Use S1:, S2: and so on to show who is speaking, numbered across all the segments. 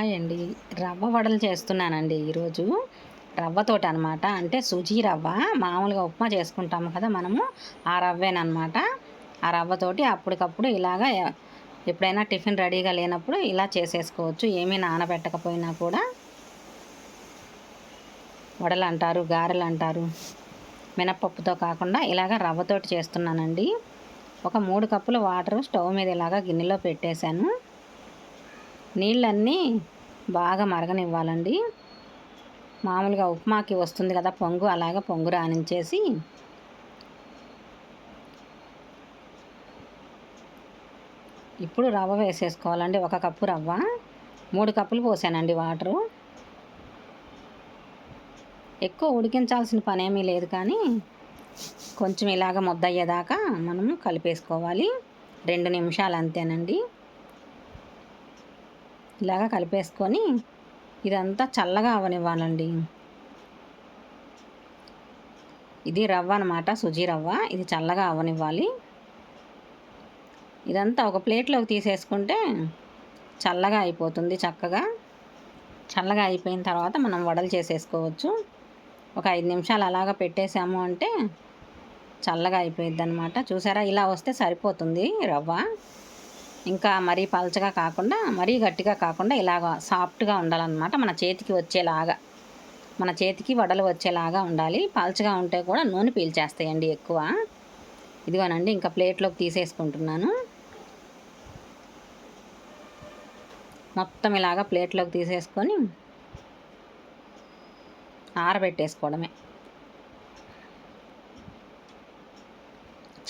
S1: Hi అండి రవ్వ వడలు చేస్తున్నానండి ఈరోజు. రవ్వతోటి అనమాట అంటే సుజీ రవ్వ. మామూలుగా ఉప్మా చేసుకుంటాము కదా మనము. ఆ రవ్వేనమాట ఆ రవ్వతోటి అప్పటికప్పుడు ఇలాగా ఎప్పుడైనా టిఫిన్ రెడీగా లేనప్పుడు ఇలా చేసేసుకోవచ్చు. ఏమీ నానబెట్టకపోయినా కూడా. వడలు అంటారు గారెలు అంటారు మినప్పప్పుతో కాకుండా ఇలాగ రవ్వతోటి చేస్తున్నానండి. ఒక మూడు కప్పుల వాటర్ స్టవ్ మీద ఇలాగ గిన్నెలో పెట్టేశాను. నీళ్ళన్నీ బాగా మరగనివ్వాలండి. మామూలుగా ఉప్మాకి వస్తుంది కదా పొంగు అలాగ పొంగు రాణించేసి ఇప్పుడు రవ్వ వేసేసుకోవాలండి. ఒక కప్పు రవ్వ మూడు కప్పులు పోసానండి వాటరు. ఎక్కువ ఉడికించాల్సిన పనేమీ లేదు కానీ కొంచెం ఇలాగ ముద్దయ్యేదాకా మనము కలిపేసుకోవాలి. రెండు నిమిషాలు అంతేనండి. ఇలాగ కలిపేసుకొని ఇదంతా చల్లగా అవనివ్వాలండి. ఇది రవ్వ అనమాట సుజీ రవ్వ. ఇది చల్లగా అవనివ్వాలి. ఇదంతా ఒక ప్లేట్లోకి తీసేసుకుంటే చల్లగా అయిపోతుంది చక్కగా. చల్లగా అయిపోయిన తర్వాత మనం వడలు చేసేసుకోవచ్చు. ఒక ఐదు నిమిషాలు అలాగా పెట్టేసాము అంటే చల్లగా అయిపోయిద్ది అనమాట చూసారా? ఇలా వస్తే సరిపోతుంది రవ్వ. ఇంకా మరీ పలచగా కాకుండా మరీ గట్టిగా కాకుండా ఇలాగ సాఫ్ట్గా ఉండాలన్నమాట. మన చేతికి వచ్చేలాగా మన చేతికి వడలు వచ్చేలాగా ఉండాలి. పలచగా ఉంటే కూడా నూనె పీల్చేస్తాయండి ఎక్కువ. ఇదిగోనండి ఇంకా ప్లేట్లోకి తీసేసుకుంటున్నాను. మొత్తం ఇలాగ ప్లేట్లోకి తీసేసుకొని ఆరబెట్టేసుకోవడమే.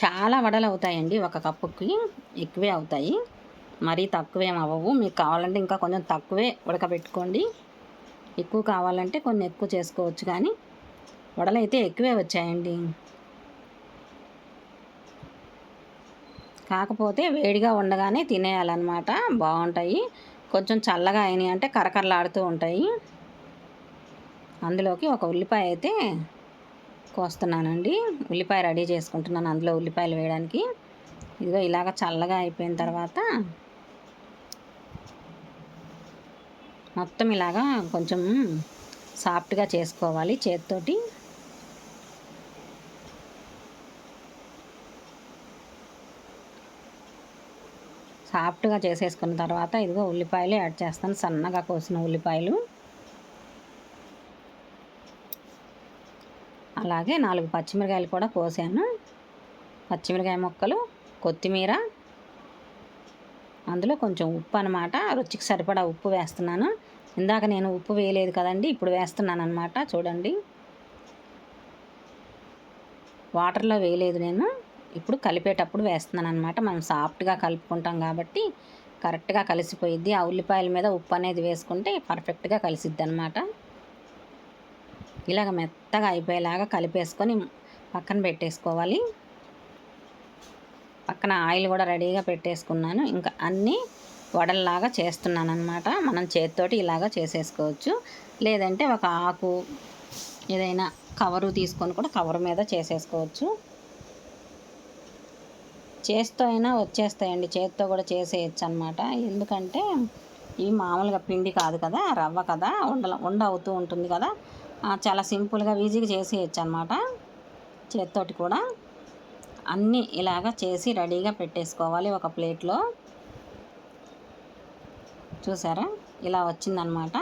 S1: చాలా వడలు అవుతాయండి ఒక కప్పుకి ఎక్కువే అవుతాయి. మరీ తక్కువేం అవ్వవు. మీకు కావాలంటే ఇంకా కొంచెం తక్కువే ఉడకబెట్టుకోండి. ఎక్కువ కావాలంటే కొన్ని ఎక్కువ చేసుకోవచ్చు కానీ వడలు అయితే ఎక్కువే వచ్చాయండి. కాకపోతే వేడిగా ఉండగానే తినేయాలన్నమాట. బాగుంటాయి. కొంచెం చల్లగా అయినాయి అంటే కరకరలాడుతూ ఉంటాయి. అందులోకి ఒక ఉల్లిపాయ అయితే కోస్తున్నానండి. ఉల్లిపాయ రెడీ చేసుకుంటున్నాను అందులో ఉల్లిపాయలు వేయడానికి. ఇదిగో ఇలాగ చల్లగా అయిపోయిన తర్వాత మొత్తం ఇలాగా కొంచెం సాఫ్ట్గా చేసుకోవాలి చేతితోటి. సాఫ్ట్గా చేసేసుకున్న తర్వాత ఇదిగో ఉల్లిపాయలు యాడ్ చేస్తాను. సన్నగా కోసిన ఉల్లిపాయలు. అలాగే నాలుగు పచ్చిమిరకాయలు కూడా కోసాను. పచ్చిమిరకాయ ముక్కలు కొత్తిమీర అందులో కొంచెం ఉప్పు అనమాట రుచికి సరిపడా ఉప్పు వేస్తున్నాను. ఇందాక నేను ఉప్పు వేయలేదు కదండి ఇప్పుడు వేస్తున్నాను అనమాట చూడండి. వాటర్లో వేయలేదు నేను. ఇప్పుడు కలిపేటప్పుడు వేస్తున్నాను అనమాట మనం సాఫ్ట్గా కలుపుకుంటాం కాబట్టి కరెక్ట్గా కలిసిపోయిద్ది. ఆ ఉల్లిపాయల మీద ఉప్పు అనేది వేసుకుంటే పర్ఫెక్ట్గా కలిసిద్ది అనమాట ఇలాగ మెత్తగా అయిపోయేలాగా కలిపేసుకొని పక్కన పెట్టేసుకోవాలి. పక్కన ఆయిల్ కూడా రెడీగా పెట్టేసుకున్నాను. ఇంకా అన్నీ వడల్లాగా చేస్తున్నాను అనమాట మనం చేతితోటి ఇలాగా చేసేసుకోవచ్చు. లేదంటే ఒక ఆకు ఏదైనా కవరు తీసుకొని కూడా కవర్ మీద చేసేసుకోవచ్చు. చేత్తో అయినా వచ్చేస్తాయండి. చేత్తో కూడా చేసేయచ్చు అనమాట ఎందుకంటే ఇవి మామూలుగా పిండి కాదు కదా రవ్వ కదా ఉండ ఉండ అవుతూ ఉంటుంది కదా. చాలా సింపుల్గా ఈజీగా చేసేయచ్చు అనమాట చేత్తోటి కూడా. అన్నీ ఇలాగ చేసి రెడీగా పెట్టేసుకోవాలి ఒక ప్లేట్లో. చూసారా? ఇలా వచ్చిందనమాట.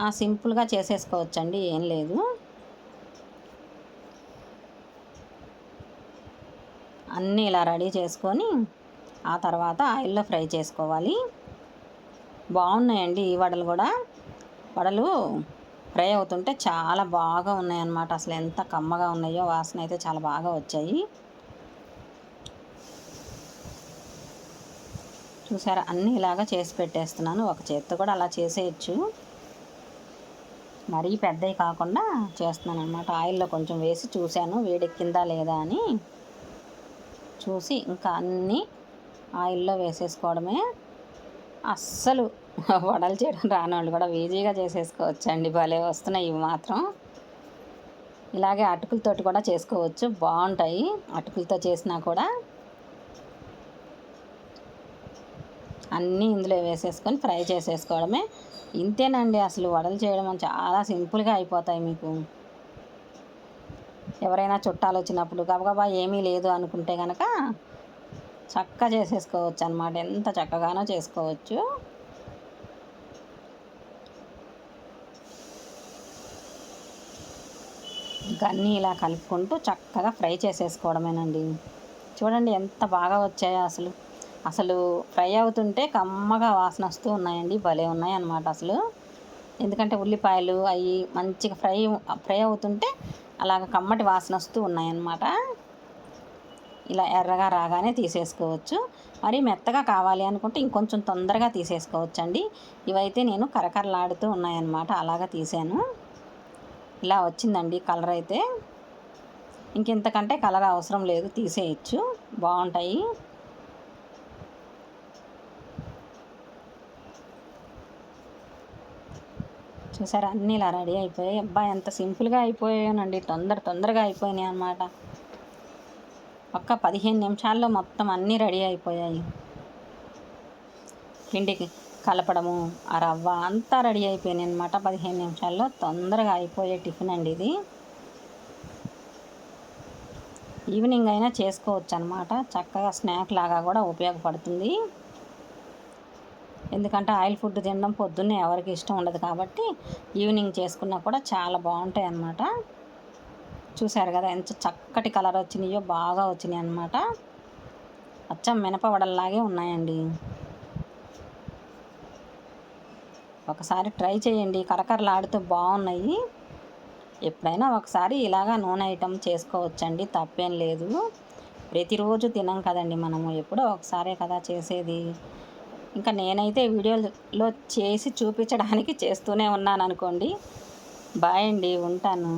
S1: ఆ సింపుల్గా చేసేసుకోవచ్చండి ఏం లేదు. అన్నీ ఇలా రెడీ చేసుకొని ఆ తర్వాత ఆయిల్లో ఫ్రై చేసుకోవాలి. బాగున్నాయండి ఈ వడలు కూడా. వడలు ఫ్రై అవుతుంటే చాలా బాగా ఉన్నాయన్నమాట. అసలు ఎంత కమ్మగా ఉన్నాయో వాసన అయితే చాలా బాగా వచ్చాయి. చూసారా? అన్నీ ఇలాగా చేసి పెట్టేస్తున్నాను. ఒక చేత్తో కూడా అలా చేసేయచ్చు. మరీ పెద్దవి కాకుండా చేస్తున్నాను అనమాట ఆయిల్లో కొంచెం వేసి చూశాను. వేడెక్కిందా లేదా అని. చూసి ఇంకా అన్నీ ఆయిల్లో వేసేసుకోవడమే. అస్సలు వడలు చేయడం రాని వాళ్ళు కూడా ఈజీగా చేసేసుకోవచ్చండి. భలే వస్తున్నాయి ఇవి మాత్రం. ఇలాగే అటుకులతోటి కూడా చేసుకోవచ్చు. బాగుంటాయి. అటుకులతో చేసినా కూడా. అన్నీ ఇందులో వేసేసుకొని ఫ్రై చేసేసుకోవడమే. ఇంతేనండి అసలు వడలు చేయడం చాలా సింపుల్గా అయిపోతాయి మీకు. ఎవరైనా చుట్టాలు వచ్చినప్పుడు గబగబా ఏమీ లేదు అనుకుంటే కనుక చక్కగా చేసేసుకోవచ్చు అనమాట ఎంత చక్కగానో చేసుకోవచ్చు. గన్నీ ఇలా కలుపుకుంటూ చక్కగా ఫ్రై చేసేసుకోవడమేనండి. చూడండి ఎంత బాగా వచ్చాయో అసలు. అసలు ఫ్రై అవుతుంటే కమ్మగా వాసన వస్తూ ఉన్నాయండి. భలే ఉన్నాయి అన్నమాట అసలు. ఎందుకంటే ఉల్లిపాయలు అవి మంచిగా ఫ్రై ఫ్రై అవుతుంటే అలాగ కమ్మటి వాసన వస్తూ ఉన్నాయన్నమాట. ఇలా ఎర్రగా రాగానే తీసేసుకోవచ్చు. మరి మెత్తగా కావాలి అనుకుంటే ఇంకొంచెం తొందరగా తీసేసుకోవచ్చు అండి ఇవైతే నేను కరకరలాడుతూ ఉన్నాయన్నమాట. అలాగా తీసాను. ఇలా వచ్చిందండి కలర్ అయితే. ఇంకెంతకంటే కలర్ అవసరం లేదు. తీసేయచ్చు. బాగుంటాయి. చూసారా? అన్నీ ఇలా రెడీ అయిపోయాయి. అబ్బా ఎంత సింపుల్గా అయిపోయానండి తొందర తొందరగా అయిపోయినాయి అనమాట ఒక్క పదిహేను నిమిషాల్లో మొత్తం అన్నీ రెడీ అయిపోయాయి. పిండికి కలపడము ఆ రవ్వ అంతా రెడీ అయిపోయినాయి అనమాట పదిహేను నిమిషాల్లో తొందరగా అయిపోయే టిఫిన్ అండి ఇది. ఈవినింగ్ అయినా చేసుకోవచ్చు అనమాట చక్కగా స్నాక్ లాగా కూడా ఉపయోగపడుతుంది. ఎందుకంటే ఆయిల్ ఫుడ్ తినడం పొద్దున్నే ఎవరికి ఇష్టం ఉండదు కాబట్టి ఈవినింగ్ చేసుకున్నా కూడా చాలా బాగుంటాయి అన్నమాట. చూశారు కదా ఎంత చక్కటి కలర్ వచ్చినాయో బాగా వచ్చినాయి అన్నమాట. అచ్చం మినపవడల్లాగే ఉన్నాయండి. ఒకసారి ట్రై చేయండి కరకరలాడుతూ బాగున్నాయి. ఎప్పుడైనా ఒకసారి ఇలాగా నూనె ఐటమ్ చేసుకోవచ్చండి తప్పేం లేదు. ప్రతిరోజు తినం కదండి మనము ఎప్పుడో ఒకసారే కదా చేసేది. ఇంకా నేనైతే వీడియోలో చేసి చూపించడానికి చేస్తూనే ఉన్నాను అనుకోండి. బాయ్ అండి ఉంటాను.